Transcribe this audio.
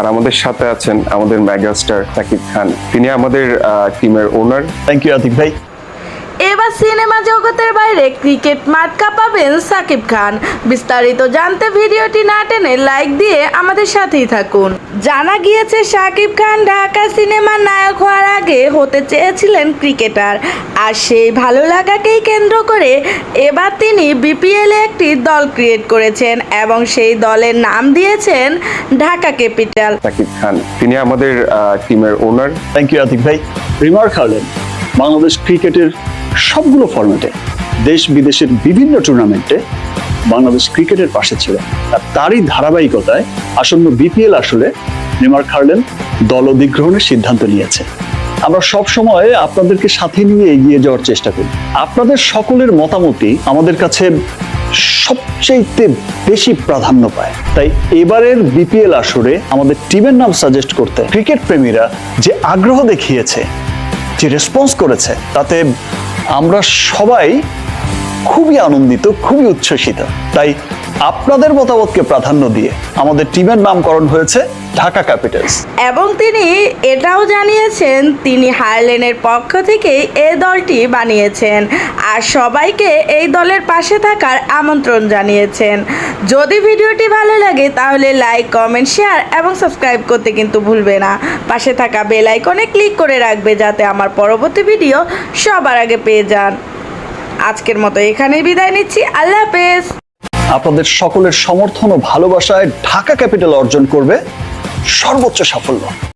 আর আমাদের সাথে আছেন আমাদের মেগাস্টার সাকিব খান। তিনি আমাদের টিমের ওনার থ্যাংক ইউ আতিক ভাই। এবার সিনেমা জগতের বাইরে ক্রিকেট মাঠ কাঁপাবেন সাকিব খান। বিস্তারিত জানতে ভিডিওটি না টেনে লাইক দিয়ে আমাদের সাথেই থাকুন। জানা গিয়েছে সাকিব খান ঢাকা সিনেমার নায়ক হওয়ার আগে হতে চেয়েছিলেন ক্রিকেটার। আর সেই ভালো লাগাকেই কেন্দ্র করে এবার তিনি বিপিএলে একটি দল ক্রিয়েট করেছেন এবং সেই দলের নাম দিয়েছেন ঢাকা ক্যাপিটাল। সাকিব খান তিনি আমাদের টিমের ওনার থ্যাংক ইউ আতিক ভাই। রিমার্ক হার্লেন বাংলাদেশ ক্রিকেটের সবগুলো ফরম্যাটে দেশ বিদেশের বিভিন্ন টুর্নামেন্টে বাংলাদেশ ক্রিকেটের পাশে ছিল। আর তারই ধারাবাহিকতায় আসন্ন বিপিএল আসলে নেমার হার্লেন দল অধিগ্রহণের সিদ্ধান্ত নিয়েছে। আমরা সব সময় আপনাদেরকে সাথে নিয়ে এগিয়ে যাওয়ার চেষ্টা করি। আপনাদের সকলের মতামতই আমাদের কাছে সবচেয়ে বেশি প্রাধান্য পায়। তাই এবারের বিপিএল আসরে আমাদের টিমের নাম সাজেস্ট করতে ক্রিকেট প্রেমীরা যে আগ্রহ দেখিয়েছে, যে রেসপন্স করেছে, তাতে আমরা সবাই খুবই আনন্দিত খুবই উচ্ছ্বসিত। তাই আপনাদের মতামতকে প্রাধান্য দিয়ে আমাদের টিমের নামকরণ হয়েছে ঢাকা ক্যাপিটালস। এবং তিনি এটাও জানিয়েছেন, তিনি হারলেনের পক্ষ থেকেই এই দলটি বানিয়েছেন আর সবাইকে এই দলের পাশে থাকার আমন্ত্রণ জানিয়েছেন। যদি ভিডিওটি ভালো লাগে তাহলে লাইক, কমেন্ট, শেয়ার এবং সাবস্ক্রাইব করতে কিন্তু ভুলবে না। পাশে থাকা বেল আইকনে ক্লিক করে রাখবে যাতে আমার পরবর্তী ভিডিও সবার আগে পেয়ে যান। আজকের মতো এখানেই বিদায় নিচ্ছি। আল্লাহ হাফেজ। আপনাদের সকলের সমর্থন ও ভালোবাসায় ঢাকা ক্যাপিটাল অর্জন করবে সর্বোচ্চ সাফল্য।